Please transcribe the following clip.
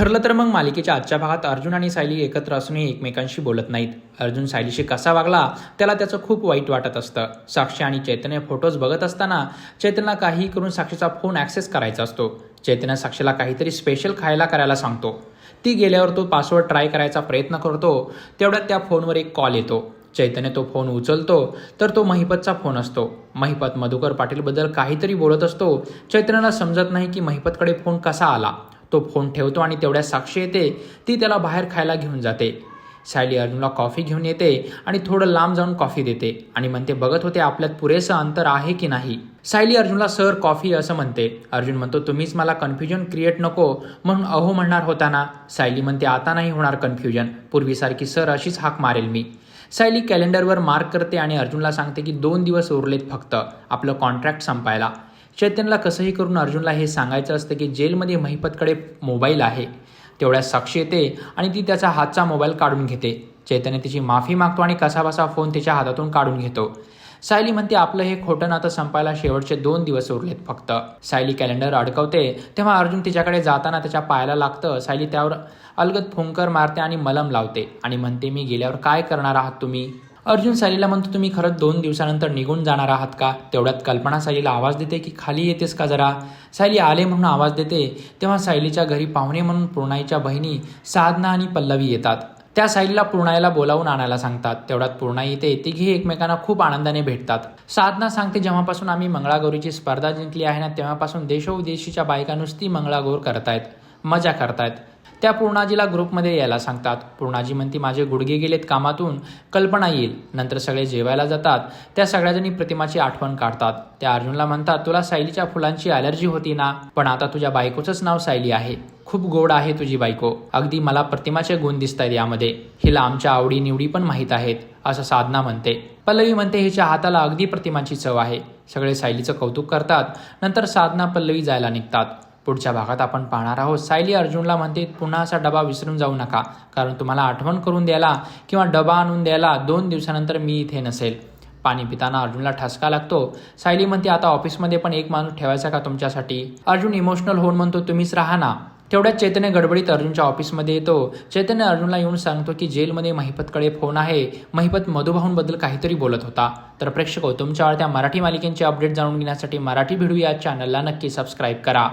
ठरलं तर मग मालिकेच्या आजच्या भागात अर्जुन आणि सायली एकत्र असूनही एकमेकांशी बोलत नाहीत. अर्जुन सायलीशी कसा वागला त्याला त्याचं खूप वाईट वाटत असतं. साक्षी आणि चैतन्य फोटोज बघत असताना चैतन्यला काहीही करून साक्षीचा फोन ॲक्सेस करायचा असतो. चैतन्य साक्षीला काहीतरी स्पेशल खायला करायला सांगतो. ती गेल्यावर तो पासवर्ड ट्राय करायचा प्रयत्न करतो. तेवढ्यात त्या फोनवर एक कॉल येतो. चैतन्य तो फोन उचलतो तर तो महिपतचा फोन असतो. महिपत मधुकर पाटीलबद्दल काहीतरी बोलत असतो. चैतन्याला समजत नाही की महिपतकडे फोन कसा आला. तो फोन ठेवतो आणि तेवढ्या साक्षी येते ती त्याला बाहेर खायला घेऊन जाते. सायली अर्जुनला कॉफी घेऊन येते आणि थोडं लांब जाऊन कॉफी देते आणि म्हणते बघत होते आपल्यात पुरेसं अंतर आहे की नाही? सायली अर्जुनला सर कॉफी असं म्हणते. अर्जुन म्हणतो तुम्हीच मला कन्फ्युजन क्रिएट नको म्हणून अहो म्हणणार होता ना? सायली म्हणते आता नाही होणार कन्फ्युजन पूर्वीसारखी सर अशीच हाक मारेल मी. सायली कॅलेंडरवर मार्क करते आणि अर्जुनला सांगते की दोन दिवस उरलेत फक्त आपलं कॉन्ट्रॅक्ट संपायला. चैतन्यला कसंही करून अर्जुनला हे सांगायचं असतं की जेलमध्ये महिपतकडे मोबाईल आहे. तेवढ्यात साक्षी येते आणि ती त्याचा हातचा मोबाईल काढून घेते. चैतन्य तिची माफी मागतो आणि कसाबसा फोन तिच्या हातातून काढून घेतो. सायली म्हणते आपलं हे खोटं नातं संपायला शेवटचे दोन दिवस उरलेत फक्त. सायली कॅलेंडर अडकवते. तेव्हा अर्जुन तिच्याकडे जाताना त्याच्या पायाला लागतं. सायली त्यावर अलगद फुंकर मारते आणि मलम लावते आणि म्हणते मी गेल्यावर काय करणार आहात तुम्ही? अर्जुन सायलीला म्हणतो तुम्ही खरंच दोन दिवसानंतर निघून जाणार आहात का? तेवढ्यात कल्पना सायलीला आवाज देते की खाली येतेस का जरा? सायली आले म्हणून आवाज देते. तेव्हा सायलीच्या घरी पाहुणे म्हणून पूर्णाईच्या बहिणी साधना आणि पल्लवी येतात. त्या साईलला पूर्णाईला बोलावून आणायला सांगतात. तेवढ्यात पूर्णाई येते. तिघी एकमेकांना खूप आनंदाने भेटतात. साधना सांगते जेव्हापासून आम्ही मंगळागौरीची स्पर्धा जिंकली आहे ना तेव्हापासून देशोविदेशीच्या बायका नुसती मंगळागौर करतायत. मजा करतायत. त्या पूर्णाजीला ग्रुपमध्ये यायला सांगतात. पूर्णाजी म्हणते माझे गुडघे गेलेत कामातून कल्पना येईल. नंतर सगळे जेवायला जातात. त्या सगळ्याजणी प्रतिमाची आठवण काढतात. त्या अर्जुनला म्हणतात तुला सायलीच्या फुलांची अलर्जी होती ना? पण आता तुझ्या बायकोचंच नाव सायली आहे. खूप गोड आहे तुझी बायको. अगदी मला प्रतिमाचे गुण दिसत आहेत यामध्ये. हिला आमच्या आवडी निवडी पण माहीत आहेत असं साधना म्हणते. पल्लवी म्हणते हिच्या हाताला अगदी प्रतिमाची चव आहे. सगळे सायलीचं कौतुक करतात. नंतर साधना पल्लवी जायला निघतात. पुढच्या भागात आपण पाहणार आहोत. सायली अर्जुनला म्हणते पुन्हा असा डबा विसरून जाऊ नका कारण तुम्हाला आठवण करून द्यायला किंवा डबा आणून द्यायला दोन दिवसानंतर मी इथे नसेल. पाणी पिताना अर्जुनला ठसका लागतो. सायली म्हणते आता ऑफिसमध्ये पण एक माणूस ठेवायचा का तुमच्यासाठी? अर्जुन इमोशनल होऊन म्हणतो तुम्हीच राहा ना. तेवढ्यात चैतन्य गडबडीत अर्जुनच्या ऑफिसमध्ये येतो. चैतन्य अर्जुनला येऊन सांगतो की जेलमध्ये महिपतकडे फोन आहे. महिपत मधुभाऊंबद्दल काहीतरी बोलत होता. तर प्रेक्षक तुमच्या आवडत्या मराठी मालिकेंचे अपडेट जाणून घेण्यासाठी मराठी भिडू या चॅनलला नक्की सबस्क्राईब करा.